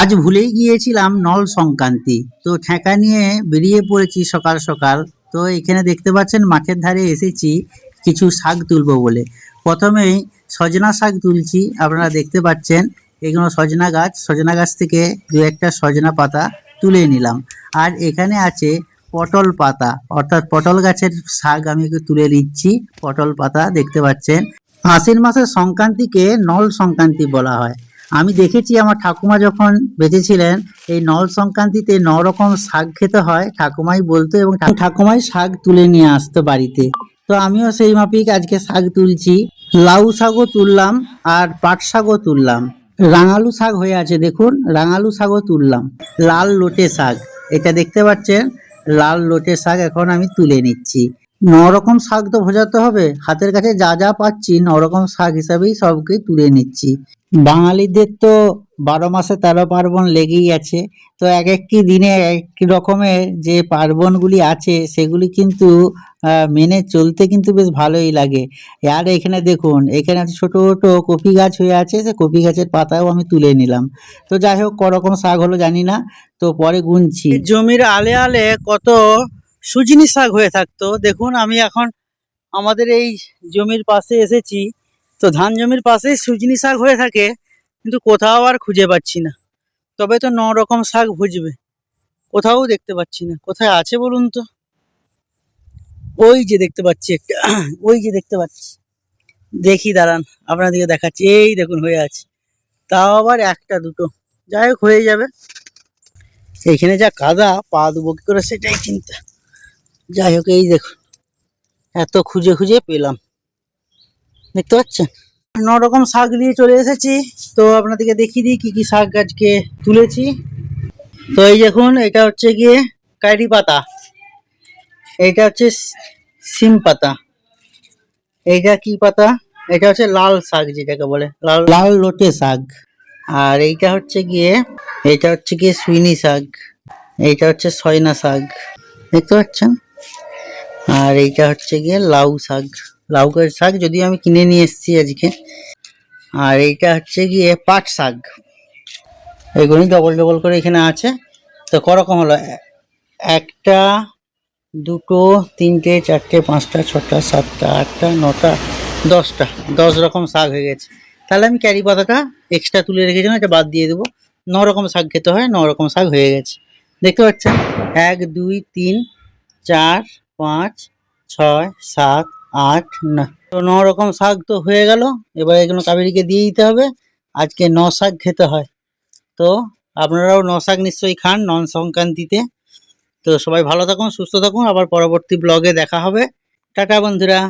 আজ ভুলেই গিয়েছিলাম নল সংক্রান্তি। তো ঠেকা নিয়ে বেরিয়ে পড়েছি সকাল সকাল। তো এখানে দেখতে পাচ্ছেন মাঠের ধারে এসেছি কিছু শাক তুলবো বলে। প্রথমেই সজনা শাক তুলছি, আপনারা দেখতে পাচ্ছেন। এগুলো সজনা গাছ সজনা গাছ থেকে দু একটা সজনা পাতা তুলে নিলাম। আর এখানে আছে পটল পাতা, অর্থাৎ পটল গাছের শাক আমি তুলে নিচ্ছি। পটল পাতা দেখতে পাচ্ছেন। আশ্বিন মাসের সংক্রান্তিকে নল সংক্রান্তি বলা হয়। আমি দেখেছি আমার ঠাকুমা যখন বেঁচেছিলেন এই নল সংক্রান্তিতে ন রকম শাক খেতে হয়, ঠাকুমাই বলতো এবং ঠাকুমাই শাক তুলে নিয়ে আসতো বাড়িতে। তো আমিও সেই মাপিক আজকে শাক তুলছি। লাউ শাকও তুললাম আর পাট শাকও তুললাম। রাঙালু শাক হয়ে আছে, দেখুন, রাঙালু শাকও তুললাম। লাল লোটে শাক, এটা দেখতে পাচ্ছেন? লাল লোটে শাক এখন আমি তুলে নিচ্ছি। ন রকম শাক তো ভোজাতে হবে, হাতের কাছে যা যা পাচ্ছি ন রকম শাক হিসাবেই সবকে তুলে নিচ্ছি। বাঙালিদের তো বারো মাসে তেরো পার্বণ লেগেই আছে। তো এক একটি দিনে এক রকমের যে পার্বণগুলি আছে, সেগুলি কিন্তু মেনে চলতে কিন্তু বেশ ভালোই লাগে। আর এখানে দেখুন, এখানে ছোট ছোট কপি গাছ হয়ে আছে, সে কপি গাছের পাতাও আমি তুলে নিলাম। তো যাই হোক, করকম শাক হলো, জানি না। তো পরে গুনছি। জমির আলে আলে কত সুজনি শাক হয়ে থাকতো। দেখুন, আমি এখন আমাদের এই জমির পাশে এসেছি। তো ধান জমির পাশেই সুজনি শাক হয়ে থাকে, কিন্তু কোথাও আর খুঁজে পাচ্ছি না। তবে তো ন রকম শাক ভুজবে, কোথাও দেখতে পাচ্ছি না। কোথায় আছে বলুন তো? ওই যে দেখতে পাচ্ছি একটা, ওই যে দেখতে পাচ্ছি। দেখি দাঁড়ান, আপনাদেরকে দেখাচ্ছি। এই দেখুন, হয়ে আছে। তাও আবার একটা, দুটো। যাই হোক, হয়ে যাবে। এইখানে যা কাদা, পা দেবো কি করে সেটাই চিন্তা। যাই হোক, এই দেখুন। এত খুঁজে খুঁজে পেলাম। দেখতে পাচ্ছেন ন রকম শাক নিয়ে চলে এসেছি। তো আপনাদেরকে দেখিয়ে দিই কি কি শাক গাছকে তুলেছি। তো এই দেখুন এটা হচ্ছে গিয়ে কারি পাতা। এইটা হচ্ছে সিম পাতা। এইটা কি পাতা? এটা হচ্ছে লাল শাক যেটাকে বলে। লাল লাল লোটে শাক। আর এইটা হচ্ছে গিয়ে এটা হচ্ছে গিয়ে সুইনি শাক। এইটা হচ্ছে সয়না শাক। দেখতে পাচ্ছেন? আর এইটা হচ্ছে গিয়ে লাউ শাক। লাউ গাছ শাক যদিও আমি কিনে নিয়ে এসেছি আজকে। আর এইটা হচ্ছে গিয়ে পাট শাক। এগুলি ডবল ডবল করে এখানে আছে। তো করকম হলো। একটা, দুটো, তিনটে, চারটে, পাঁচটা, ছটা, সাতটা, আটটা, নটা, দশটা। দশ রকম শাক হয়ে গেছে। তাহলে আমি ক্যারি পাতাটা এক্সট্রা তুলে রেখেছিলাম, এটা বাদ দিয়ে দেবো। ন রকম শাক খেতে হয়, ন রকম শাক হয়ে গেছে। দেখতে পাচ্ছেন? এক, দুই, তিন, চার, পাঁচ, ছয়, সাত আট, না। তো ন রকম শাক তো হয়ে গেল, এবার এগুলো কাবেরিকে দিয়ে দিতে হবে। আজকে ন শাক খেতে হয়। তো আপনারাও ন শাক নিশ্চয়ই খান নন সংক্রান্তিতে। তো সবাই ভালো থাকুন, সুস্থ থাকুন। আবার পরবর্তী ব্লগে দেখা হবে। টাটা বন্ধুরা।